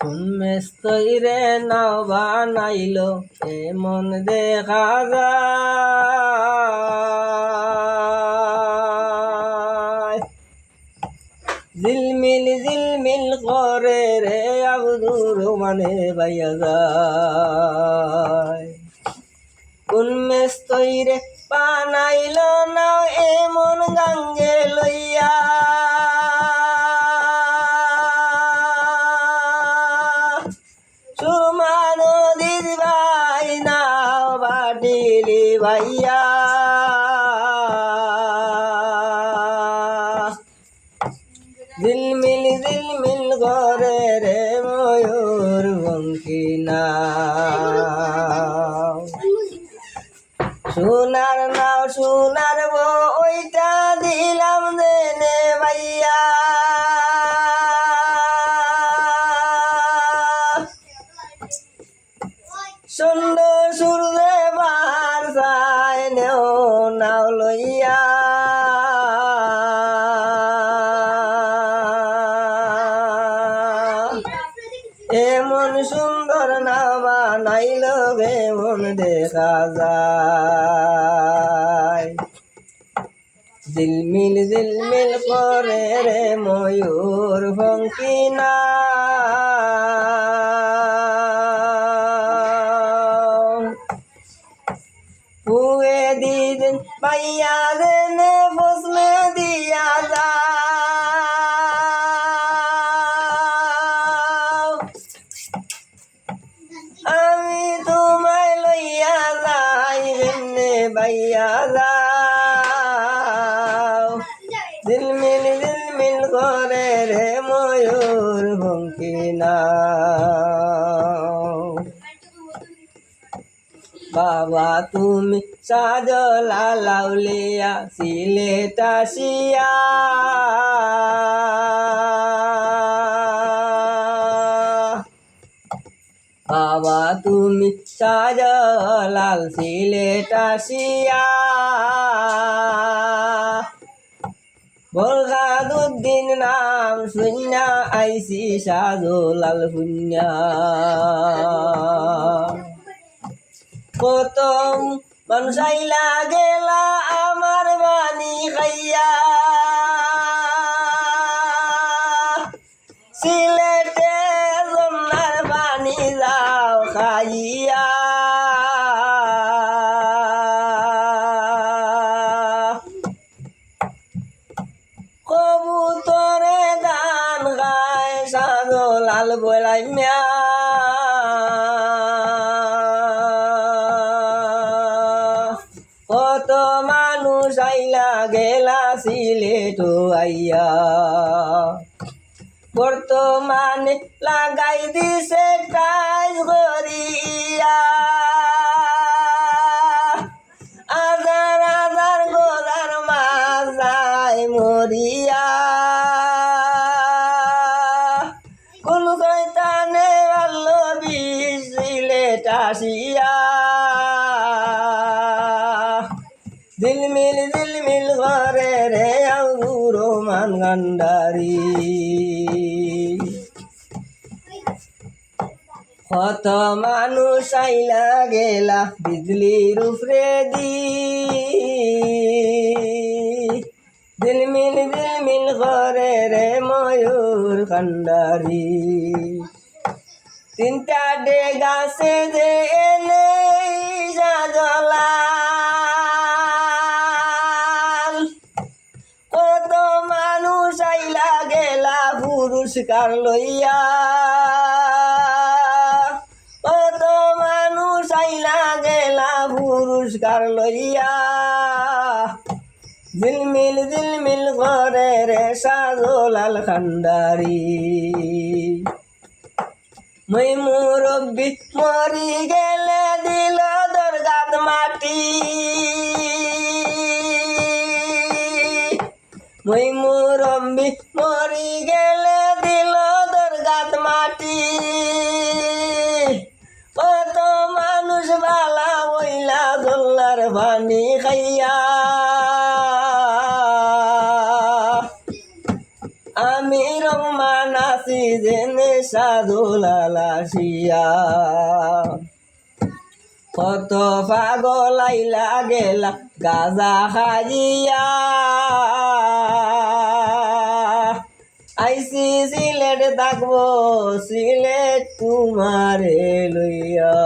মেস্তইরে Nile বানাইল মন দেখা যায়। জিলমিল জিলমিল করে রে আবদুর মানে বাইয়া যায়। সোনার নাও, সোনার ওইটা দিলাম দেনে ভাইয়া। সুন্দর সুরলে বার যায়, নেও নাও লইয়া। এমন বানাইল এমন দেখা যায় দিলমিল দিলমিল করে রে ময়ূর ভঙ্কি না পুয়ে দিদিন পাইয়া দেনে বাইয়া যাও দিলমিল দিলমিল করে রে ময়ূর বাবা তুমি সাজলা লাউলিয়া সিলেট আসিয়া বাবা তুমি সাজলাল সিলেট আসিয়া। বলগাদুদ্দিন নাম শুনিয়া আইসি সাজলাল শুনিয়া কত মানুষাইলা গেলা, আমার বাণী খাইয়া লাল বলাই মিয়া। কত মানুষ আইলা গেলা সিলেট আইয়া। বর্তমানে লাগাই দিছে টাইজ করিয়া কোন শয়তানে আল্লো বিশিলে টাসিয়া দিলমিল দিলমিল করে রে আউরো মান গান্ডারি কত মানুষ আইলা গেলা বিজলির উপরে দি। দিলমিল দিলমিল করে রে ময়ূর কান্ডারি তিনটা ডে গাছে যে এলে কত মানুষ আইলা গেলা পুরস্কার লইয়া। কত মানুষ আইলা গেলা পুরস্কার লইয়া। দিলমিল দিলমিল করে রে সাজো লাল খান্ডারি। মই মুরব্বি মরি গেলে দিল দরগাত মাটি। মই মুরব্বি মরি গেলে দিল দরগাত মাটি। কত মানুষ বালা বইলা দোল্লার পানি খাইয়া দেনে সাধুলালা শিয়া কত পাগলাই লাগেলা গেলা গাজা হাজিয়া আইসি সিলেট থাকব, সিলেট তোমারে লইয়া।